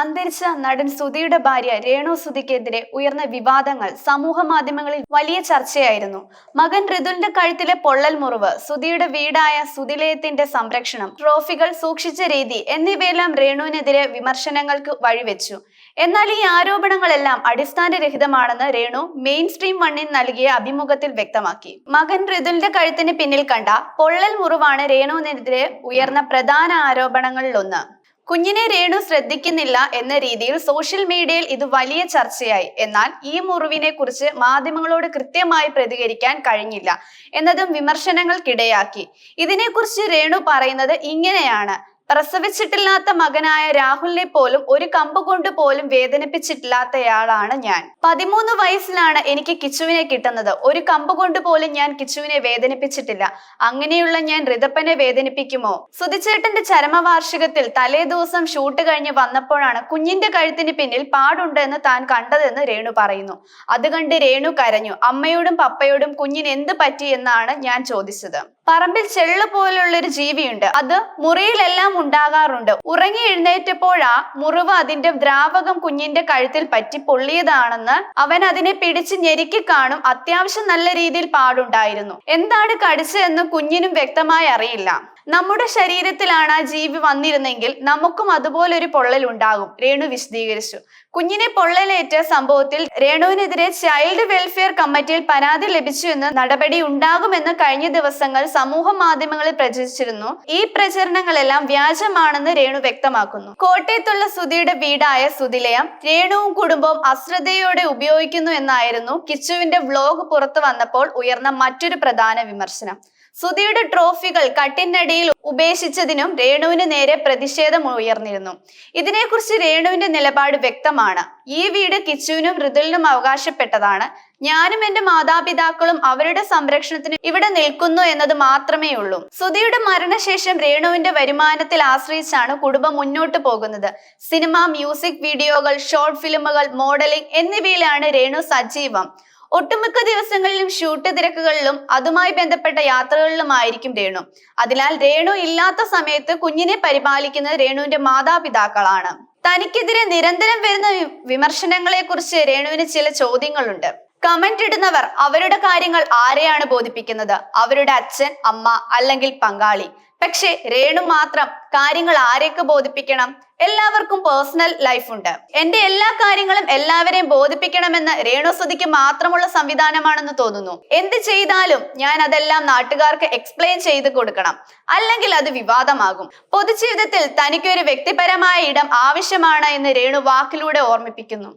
അന്തരിച്ച നടൻ സുധിയുടെ ഭാര്യ രേണു സുധിക്കെതിരെ ഉയർന്ന വിവാദങ്ങൾ സമൂഹ മാധ്യമങ്ങളിൽ വലിയ ചർച്ചയായിരുന്നു. മകൻ ഋതുലിന്റെ കഴുത്തിലെ പൊള്ളൽ മുറിവ് സുധിയുടെ വീടായ സുധിലയത്തിന്റെ സംരക്ഷണം ട്രോഫികൾ സൂക്ഷിച്ച രീതി എന്നിവയെല്ലാം രേണുവിനെതിരെ വിമർശനങ്ങൾക്ക് വഴിവെച്ചു. എന്നാൽ ഈ ആരോപണങ്ങളെല്ലാം അടിസ്ഥാനരഹിതമാണെന്ന് രേണു മെയിൻ സ്ട്രീം വണ്ണിൽ നൽകിയ അഭിമുഖത്തിൽ വ്യക്തമാക്കി. മകൻ ഋതുലിന്റെ കഴുത്തിന് പിന്നിൽ കണ്ട പൊള്ളൽ മുറിവാണ് രേണുവിനെതിരെ ഉയർന്ന പ്രധാന ആരോപണങ്ങളിലൊന്ന്. കുഞ്ഞിനെ രേണു ശ്രദ്ധിക്കുന്നില്ല എന്ന രീതിയിൽ സോഷ്യൽ മീഡിയയിൽ ഇത് വലിയ ചർച്ചയായി. എന്നാൽ ഈ മുറിവിനെ കുറിച്ച് മാധ്യമങ്ങളോട് കൃത്യമായി പ്രതികരിക്കാൻ കഴിഞ്ഞില്ല എന്നതും വിമർശനങ്ങൾക്കിടയാക്കി. ഇതിനെക്കുറിച്ച് രേണു പറയുന്നത് ഇങ്ങനെയാണ്. പ്രസവിച്ചിട്ടില്ലാത്ത മകനായ രാഹുലിനെ പോലും ഒരു കമ്പ് കൊണ്ട് പോലും വേദനിപ്പിച്ചിട്ടില്ലാത്തയാളാണ് ഞാൻ. പതിമൂന്ന് വയസ്സിലാണ് എനിക്ക് കിച്ചുവിനെ കിട്ടുന്നത്. ഒരു കമ്പ് കൊണ്ട് പോലും ഞാൻ കിച്ചുവിനെ വേദനിപ്പിച്ചിട്ടില്ല. അങ്ങനെയുള്ള ഞാൻ ഋതപ്പനെ വേദനിപ്പിക്കുമോ? സുധിച്ചേട്ടന്റെ ചരമവാർഷികത്തിൽ തലേ ദിവസം ഷൂട്ട് കഴിഞ്ഞ് വന്നപ്പോഴാണ് കുഞ്ഞിന്റെ കഴുത്തിന് പിന്നിൽ പാടുണ്ട് എന്ന് താൻ കണ്ടതെന്ന് രേണു പറയുന്നു. അത് കണ്ട് രേണു കരഞ്ഞു. അമ്മയോടും പപ്പയോടും കുഞ്ഞിന് എന്ത് പറ്റി എന്നാണ് ഞാൻ ചോദിച്ചത്. പറമ്പിൽ ചെള്ളു പോലുള്ള ഒരു ജീവിയുണ്ട്. അത് മുറിയിലെല്ലാം ഉണ്ടാകാറുണ്ട്. ഉറങ്ങി എഴുന്നേറ്റപ്പോഴാ മുറിവ് അതിന്റെ ദ്രാവകം കുഞ്ഞിന്റെ കഴുത്തിൽ പറ്റി പൊള്ളിയതാണെന്ന് അവൻ അതിനെ പിടിച്ച് ഞെരുക്കി കാണും. അത്യാവശ്യം നല്ല രീതിയിൽ പാടുണ്ടായിരുന്നു. എന്താണ് കടിച്ചതെന്ന് കുഞ്ഞിനും വ്യക്തമായി അറിയില്ല. നമ്മുടെ ശരീരത്തിലാണ് ആ ജീവി വന്നിരുന്നെങ്കിൽ നമുക്കും അതുപോലൊരു പൊള്ളൽ ഉണ്ടാകും. രേണു വിശദീകരിച്ചു. കുഞ്ഞിനെ പൊള്ളലേറ്റ സംഭവത്തിൽ രേണുവിനെതിരെ ചൈൽഡ് വെൽഫെയർ കമ്മിറ്റിയിൽ പരാതി ലഭിച്ചു എന്ന് നടപടി ഉണ്ടാകുമെന്ന് കഴിഞ്ഞ ദിവസങ്ങൾ സമൂഹ മാധ്യമങ്ങളിൽ പ്രചരിച്ചിരുന്നു. ഈ പ്രചരണങ്ങളെല്ലാം വ്യാജമാണെന്ന് രേണു വ്യക്തമാക്കുന്നു. കോട്ടയത്തുള്ള സുധിയുടെ വീടായ സുതിലയം രേണുവും കുടുംബവും അശ്രദ്ധയോടെ ഉപയോഗിക്കുന്നു എന്നായിരുന്നു കിച്ചുവിന്റെ വ്ലോഗ് പുറത്തു വന്നപ്പോൾ ഉയർന്ന മറ്റൊരു പ്രധാന വിമർശനം. സുധിയുടെ ട്രോഫികൾ കട്ടിനടിയിൽ ഉപേക്ഷിച്ചതിനും രേണുവിന് നേരെ പ്രതിഷേധം ഉയർന്നിരുന്നു. ഇതിനെക്കുറിച്ച് രേണുവിന്റെ നിലപാട് വ്യക്തമാണ്. ഈ വീട് കിച്ചുവിനും ഋതുലിനും അവകാശപ്പെട്ടതാണ്. ഞാനും എന്റെ മാതാപിതാക്കളും അവരുടെ സംരക്ഷണത്തിന് ഇവിടെ നിൽക്കുന്നു എന്നത് മാത്രമേ ഉള്ളൂ. സുധിയുടെ മരണശേഷം രേണുവിന്റെ വരുമാനത്തിൽ ആശ്രയിച്ചാണ് കുടുംബം മുന്നോട്ട് പോകുന്നത്. സിനിമ മ്യൂസിക് വീഡിയോകൾ ഷോർട്ട് ഫിലിമുകൾ മോഡലിംഗ് എന്നിവയിലാണ് രേണു സജീവം. ഒട്ടുമിക്ക ദിവസങ്ങളിലും ഷൂട്ട് തിരക്കുകളിലും അതുമായി ബന്ധപ്പെട്ട യാത്രകളിലുമായിരിക്കും രേണു. അതിനാൽ രേണു ഇല്ലാത്ത സമയത്ത് കുഞ്ഞിനെ പരിപാലിക്കുന്നത് രേണുവിന്റെ മാതാപിതാക്കളാണ്. തനിക്കെതിരെ നിരന്തരം വരുന്ന വിമർശനങ്ങളെ കുറിച്ച് രേണുവിന് ചില ചോദ്യങ്ങളുണ്ട്. കമന്റ് ഇടുന്നവർ അവരുടെ കാര്യങ്ങൾ ആരെയാണ് ബോധിപ്പിക്കുന്നത്? അവരുടെ അച്ഛൻ അമ്മ അല്ലെങ്കിൽ പങ്കാളി. പക്ഷെ രേണു മാത്രം കാര്യങ്ങൾ ആരെയൊക്കെ ബോധിപ്പിക്കണം? എല്ലാവർക്കും പേഴ്സണൽ ലൈഫ് ഉണ്ട്. എന്റെ എല്ലാ കാര്യങ്ങളും എല്ലാവരെയും ബോധിപ്പിക്കണമെന്ന് രേണു സുധിക്ക് മാത്രമുള്ള സംവിധാനമാണെന്ന് തോന്നുന്നു. എന്ത് ചെയ്താലും ഞാൻ അതെല്ലാം നാട്ടുകാർക്ക് എക്സ്പ്ലെയിൻ ചെയ്ത് കൊടുക്കണം. അല്ലെങ്കിൽ അത് വിവാദമാകും. പൊതുജീവിതത്തിൽ തനിക്കൊരു വ്യക്തിപരമായ ഇടം ആവശ്യമാണ് എന്ന് രേണു വാക്കിലൂടെ ഓർമ്മിപ്പിക്കുന്നു.